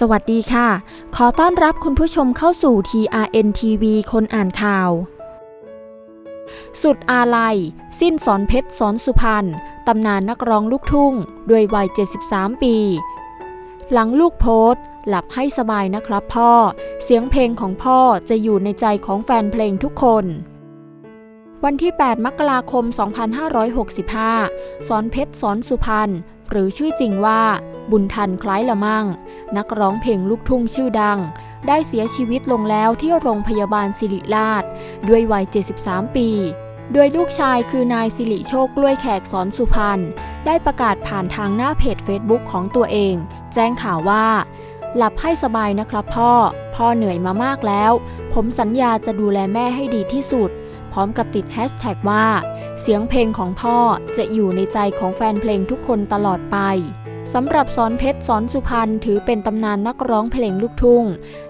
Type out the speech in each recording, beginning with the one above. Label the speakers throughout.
Speaker 1: สวัสดีค่ะ ขอต้อนรับคุณผู้ชมเข้าสู่ TRN TV คนอ่านข่าว สุดอาลัย สิ้นสอนเพชรสอนสุพรรณตำนานนักร้องลูกทุ่ง ด้วยวัย 73 ปี หลังลูกโพสหลับให้สบายนะครับพ่อ เสียงเพลงของพ่อจะอยู่ในใจของแฟนเพลงทุกคนวันที่ 8 มกราคม 2565 สอนเพชรสอนสุพรรณ หรือชื่อจริงว่า บุญทันคล้ายละมั่ง นักร้องเพลงลูกทุ่งชื่อดัง ได้เสียชีวิตลงแล้วที่โรงพยาบาลสิริราช ด้วยวัย 73 ปี โดยลูกชายคือนายสิริโชคกล้วยแขกสอนสุพรรณได้ประกาศผ่านทางหน้าเพจเฟซบุ๊กของตัวเอง แจ้งข่าวว่า หลับให้สบายนะครับพ่อ พ่อเหนื่อยมามากแล้ว ผมสัญญาจะดูแลแม่ให้ดีที่สุด พร้อมกับติดแฮชแท็กว่า เสียงเพลงของพ่อจะอยู่ในใจของแฟนเพลงทุกคนตลอดไป สำหรับสอนเพชรสอนสุพรรณถือเป็นตำนานนักร้องเพลงลูกทุ่ง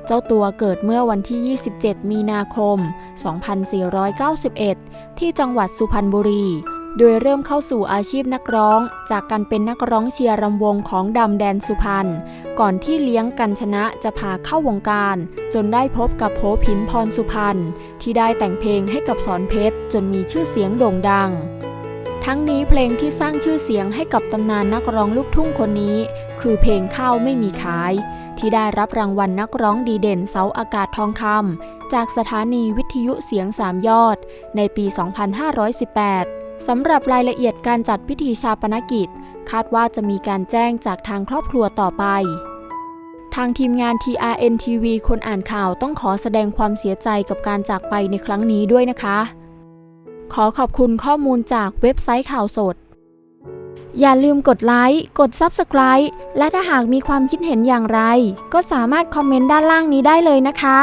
Speaker 1: เจ้าตัวเกิดเมื่อวันที่ 27 มีนาคม 2491 ที่จังหวัดสุพรรณบุรี โดยเริ่มเข้าสู่อาชีพนักร้อง จากการเป็นนักร้องเชียร์รำวงของดำแดนสุพรรณ ก่อนที่เลี้ยงกันชนะจะพาเข้าวงการ จนได้พบกับโพผินพรสุพรรณที่ได้แต่งเพลงให้กับสอนเพชรจนมีชื่อเสียงโด่งดัง ทั้งนี้เพลงที่สร้างชื่อเสียงให้กับตำนานนักร้องลูกทุ่งคนนี้ คือเพลงข้าวไม่มีขาย ที่ได้รับรางวัลนักร้องดีเด่นเสาอากาศทองคำจากสถานีวิทยุเสียงสามยอด ในปี 2518 สำหรับรายละเอียดการจัดพิธีชาปนกิจ คาดว่าจะมีการแจ้งจากทางครอบครัวต่อไปทางทีมงาน TRN TV คนอ่านข่าวต้องขอแสดงความเสียใจกับการจากไปในครั้งนี้ด้วยนะคะ ขอขอบคุณข้อมูลจากเว็บไซต์ข่าวสด อย่าลืมกดไลค์ กด Subscribe และถ้าหากมีความคิดเห็นอย่างไร ก็สามารถคอมเมนต์ด้านล่างนี้ได้เลยนะคะ